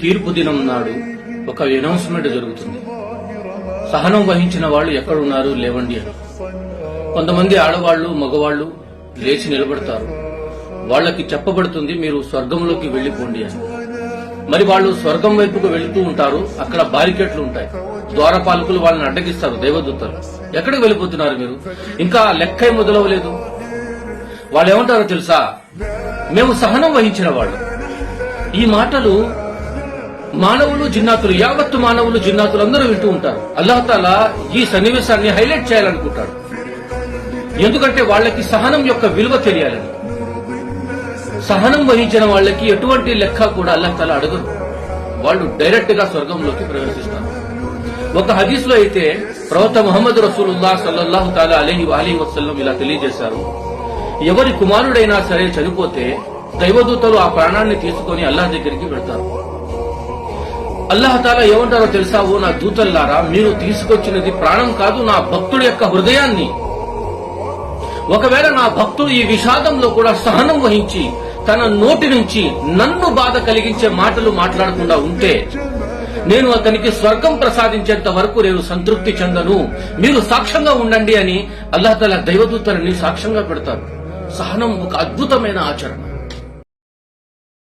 తీర్పు దినం నాడు ఒక అనౌన్స్మెంట్ జరుగుతుంది. సహనం వహించిన వాళ్ళు ఎక్కడున్నారు లేవండి అని. కొంతమంది ఆడవాళ్ళు మగవాళ్ళు లేచి నిలబడతారు. వాళ్ళకి చెప్పబడుతుంది మీరు స్వర్గంలోకి వెళ్ళిపోండి అని. మరి వాళ్ళు స్వర్గం వైపుకు వెళుతూ ఉంటారు అక్కడ బారికెట్లు ఉంటాయి. ద్వారపాలకులు వాళ్ళని అడ్డగిస్తారు దేవదూతలు. ఎక్కడికి వెళ్ళిపోతున్నారు మీరు? ఇంకా లెక్క మొదలవలేదు. వాళ్ళు ఏమంటారో తెలుసా? మేము సహనం వహించిన వాళ్ళు. ఈ మాటలు మానవులు జిన్నాతులు యావత్తు మానవులు జిన్నాతులు అందరూ వింటూ ఉంటారు. అల్లాహతాలా ఈ సన్నివేశాన్ని హైలైట్ చేయాలనుకుంటాడు. ఎందుకంటే వాళ్ళకి సహనం యొక్క విలువ తెలియాలని సహనం వహించిన వాళ్ళకి ఎటువంటి లెక్క కూడా అల్లహతాల అడగరు. వాళ్ళు డైరెక్ట్గా స్వర్గంలోకి ప్రవేశిస్తారు. ఒక హదీస్లో అయితే ప్రవక్త మహమ్మద్ రసూలుల్లా సల్లల్లాహు తాలా అలహి అలీ వసల్లం ఇలా తెలియజేశారు. ఎవరి కుమారుడైనా సరే చనిపోతే దైవదూతలు ఆ ప్రాణాన్ని తీసుకొని అల్లాహ్ దగ్గరికి వెళ్తారు అల్లాహతాలా ఏమంటారో తెలుసా? ఓ నా దూతల్లారా మీరు తీసుకొచ్చినది ప్రాణం కాదు నా భక్తుడి యొక్క హృదయాన్ని. ఒకవేళ నా భక్తుడు ఈ విషాదంలో కూడా సహనం వహించి తన నోటి నుంచి నన్ను బాధ కలిగించే మాటలు మాట్లాడకుండా ఉంటే నేను అతనికి స్వర్గం ప్రసాదించేంత వరకు నేను సంతృప్తి చెందను. మీరు సాక్ష్యంగా ఉండండి అని అల్లాహతల దైవదూతలని సాక్ష్యంగా పెడతారు. సహనం ఒక అద్భుతమైన ఆచరణ.